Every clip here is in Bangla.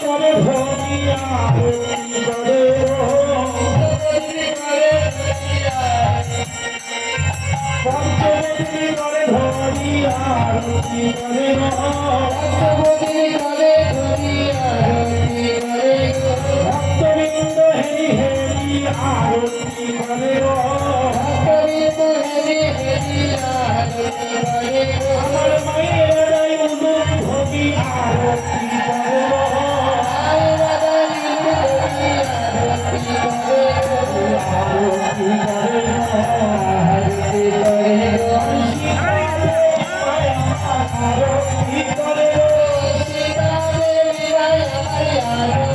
করে ভরিয়া করে পঞ্চবতী করে ভরিয়া করে পঞ্চবতী করে ভরিয়া করে ভক্তবৃন্দ হেরি হেরি আরতি করে ভক্তবৃন্দ হেরি হেরি আরতি করে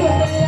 I'm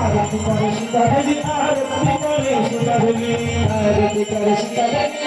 আরতি করে সীতা দেবী আরতি করে সীতা দেবী আরতি করে সীতা দেবী